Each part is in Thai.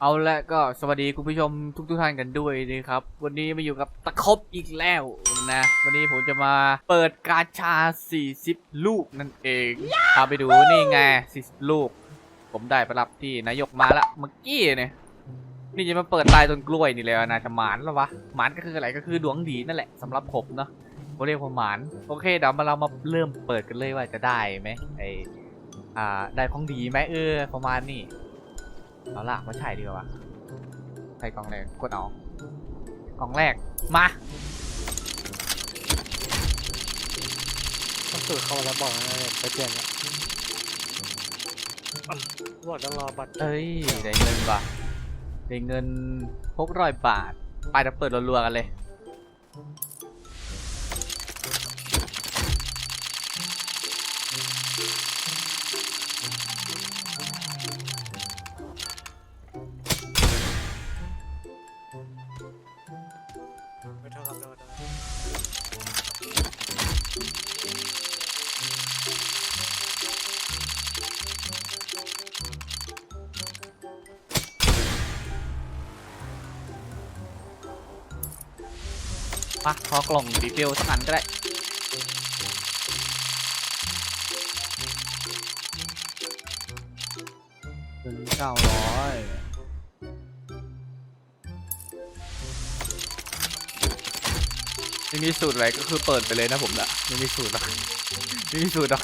เอาละก็สวัสดีคุณผู้ชมทุกทุกท่านกันด้วยนะครับ วันนี้มาอยู่กับตะครบอีกแล้วนะ วันนี้ผมจะมาเปิดกาชา 40 ลูกนั่นเองพาไปดูนี่ไง 40 ลูก ผมได้ไปรับที่นายกมาละเมื่อกี้เนี่ยนี่จะมาเปิดตายต้นกล้วยนี่เลยนะจะหมานแล้ววะหมานก็คืออะไรก็คือดวงดีนั่นแหละสำหรับผมเนาะผมเรียกว่าหมานโอเคเดี๋ยวมาเรามาเริ่มเปิดกันเลยว่าจะได้ไหมไออ่าได้ของดีไหมเออประมาณนี้ เอาล่ะมาใช่ดีกว่าวะใส่กล่องแรกกดเอากล่องแรก มาต้องสื่อเข้ามาแล้วบอกนะเนี่ยไปเปลี่ยนละบอกต้องรอบัตรเอ้ยได้เงินปะได้เงินหกร้อยบาท ไปเดี๋ยวเปิดรัวๆกันเลย มาขอกล่องดีเฟลสักอันก็ได้ถึงเก้าร้อยไม่มีสูตรอะไรก็คือเปิดไปเลยนะผมละไม่มีสูตรหรอกไม่มีสูตรหรอก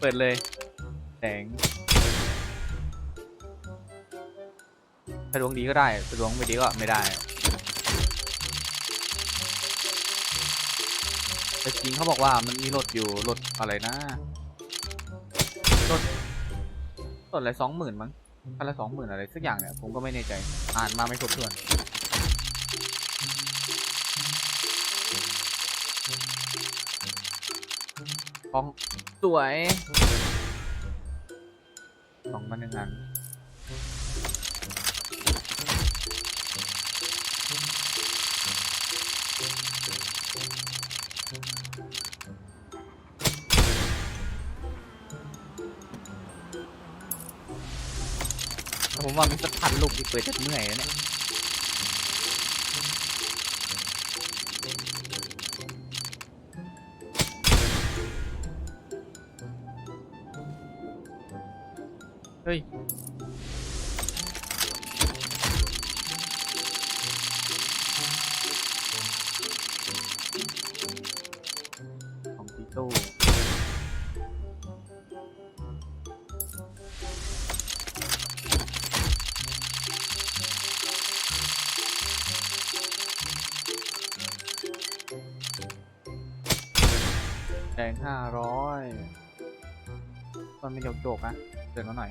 เปิดเลยแสงถ้าดวงดีก็ได้ถ้าดวงไม่ดีก็ไม่ได้ แต่จริงเขาบอกว่ามันมีรถอยู่รถอะไรนะรถรถอะไรสองหมื่นมั้งคันละสองหมื่นอะไรสักอย่างเนี่ยผมก็ไม่แน่ใจ อ่านมาไม่ครบถ้วนของสวยสองมันหนึ่งอัน ผมว่ามีสักพันลูกที่เปิดจะเมื่อยแล้วเนี่ยเฮ้ย ดงห้าร้อยมันไม่ยกโจกนะเดี๋ยวหน่อย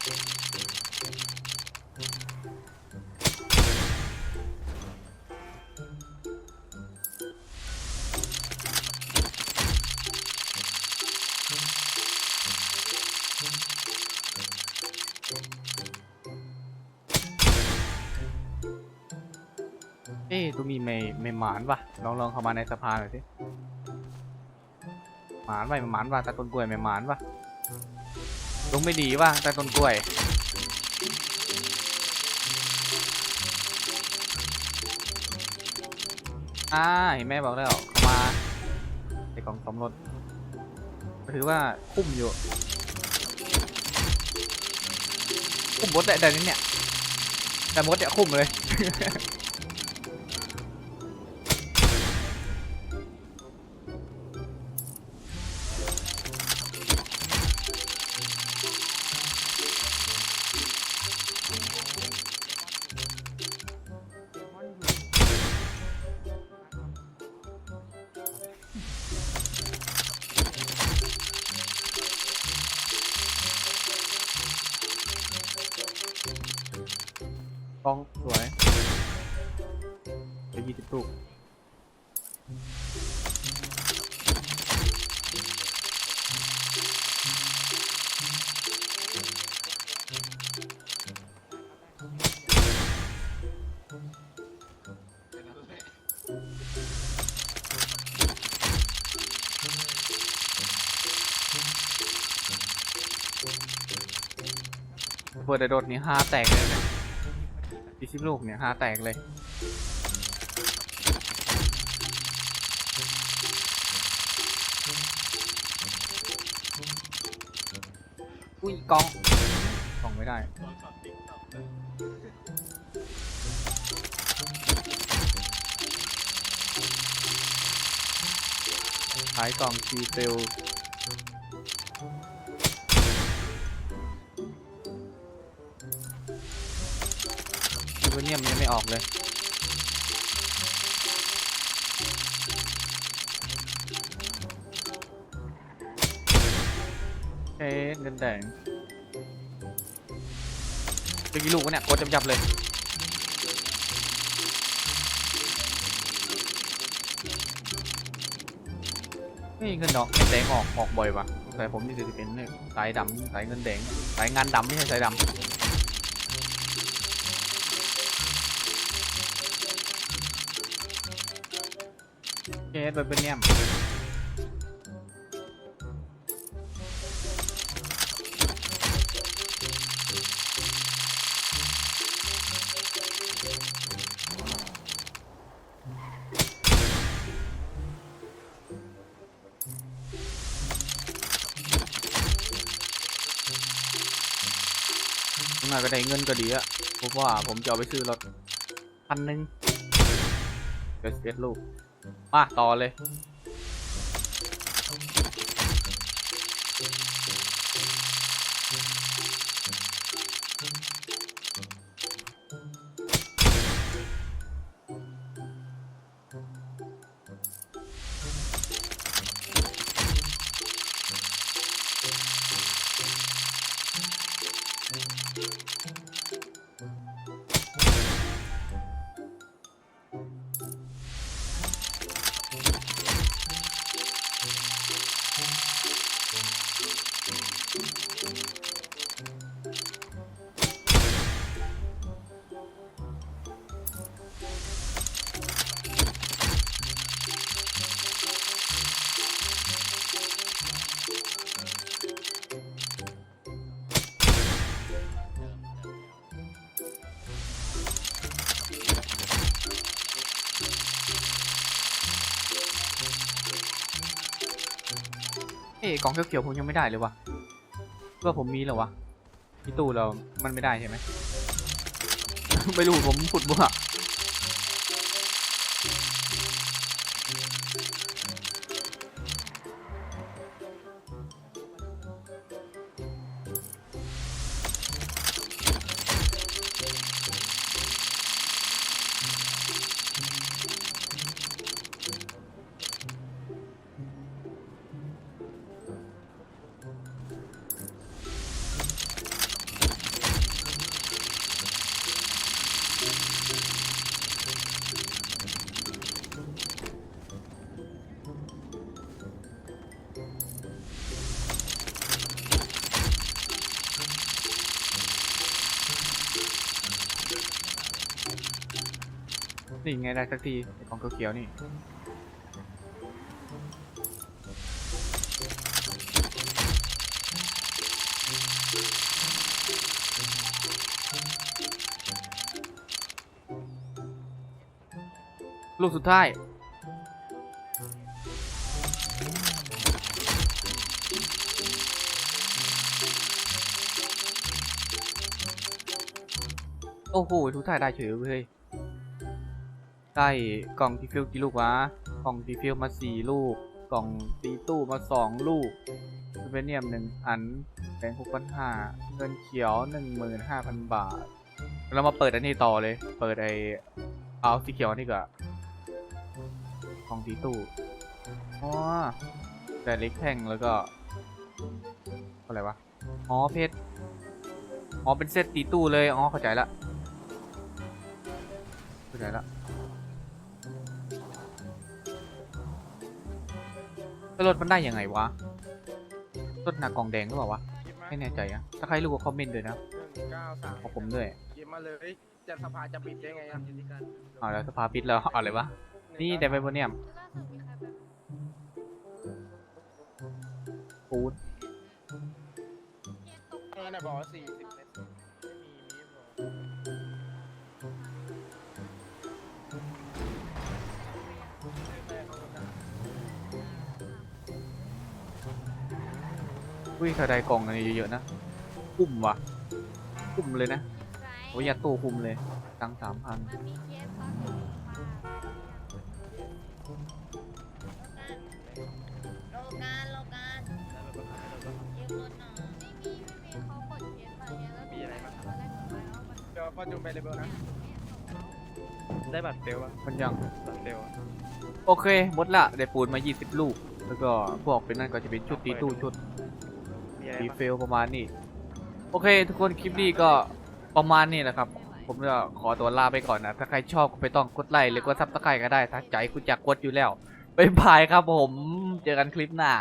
เอ๊ะดูมีไม่ไม่หมานปะลองลองเข้ามาในสภาหน่อยสิหมานไปหมานปะต่ต้นกล้วยไม่หมานปะ ลงไม่ดีปะแต่ต้นกล้วย อ่าเห็นแม่บอกแล้วเข้ามาไอกล่องสมรสถือว่าคุ้มอยู่ คุ้มมดได้แต่นี้เนี่ย แต่มดเนี่ยคุ้มเลย ถูกเปิดไดโดดนี่ห้าแตกเลยเนี่ยสี่สิบลูกเนี่ยห้าแตกเลย อุ้ยกองกองไม่ได้ขายกล่องซีเซลยูเวเนียมยังไม่ออกเลย เอ๊ะเงินแดงเป็นกี่ลูกวะเนี่ยกดจับๆเลย นี่เงินดอกเงินแดงออกออกบ่อยวะแต่ผมนี่จะเป็นสายดำสายเงินแดงสายงานดำไม่ใช่สายดำเคสเป็นเนี่ยม ยังไงก็ได้เงินก็ดีอะเพราะว่าผมจะเอาไปซื้อรถพันหนึ่งเกิดเอ็ดลูก มาต่อเลย เอ๊ะกล่องเขียวๆผมยังไม่ได้เลยวะว่าผมมีเหรอวะที่ตู้เรา มันไม่ได้ใช่ไหม ไม่รู้ผมขุดมั่ว นี่ไงได้สักทีไอ้กองเขียวๆนี่ลูกสุดท้าย โอ้โหทุกท่ายได้เฉยเว้ย ได้กล่องทีฟิลกี่ลูกวะ กล่องทีฟิลมาสี่ลูก กล่องตีตู้มาสองลูกเวเนียมหนึ่งอันแบงค์หกพันห้าเงินเขียวหนึ่งหมื่นห้าพันบาท เรามาเปิดอันนี้ต่อเลย เปิดไอเอาสีเขียวนี่ก็กล่องตีตู้อ๋อแต่เล็กแท่งแล้วก็อะไรวะ อ๋อเพชร อ๋อเป็นเซตตีตู้เลย อ๋อเข้าใจละ เข้าใจละ แล้วรถมันได้ยังไงวะ รถหนักกล่องแดงหรือเปล่าวะคิดมาไม่แน่ใจอะถ้าใครรู้ก็คอมเมนต์ด้วยนะหนึ่งเก้าสามขอผมด้วยคิดมาเลยจะสภาจะปิดได้ไงอะเอาแล้วสภาปิดแล้วเอาเลยวะ นี่แต่ไปบนเนี่ยปูดเออน่ะบอกว่าสี่ อุ้ยถ้าได้กล่องอันนี้เยอะๆนะคุ้มว่ะคุ้มเลยนะโอ้ยยัดตู้คุ้มเลยตังสามพันเคสตอกานโลกานยืมรอยไม่มีไม่มีเขาการเดี๋ยวพอจูนไปเลยเบลนะ ได้บัตรเฟลอะมันยัง บัตรเฟลอะโอเคหมดละ ได้ปูนมา 20 ลูก แล้วก็พวกเป็นนั่นก็จะเป็นชุดตีตู้ชุด รีเฟลประมาณนี้ โอเค ทุกคนคลิปนี้ก็ประมาณนี้แหละครับ ผมจะขอตัวลาไปก่อนนะ ถ้าใครชอบก็ไปต้องกดไลค์หรือกดซับสไครต์ก็ได้ ถ้าใจคุณอยากกดอยู่แล้วบ๊ายบายครับผม เจอกันคลิปหน้า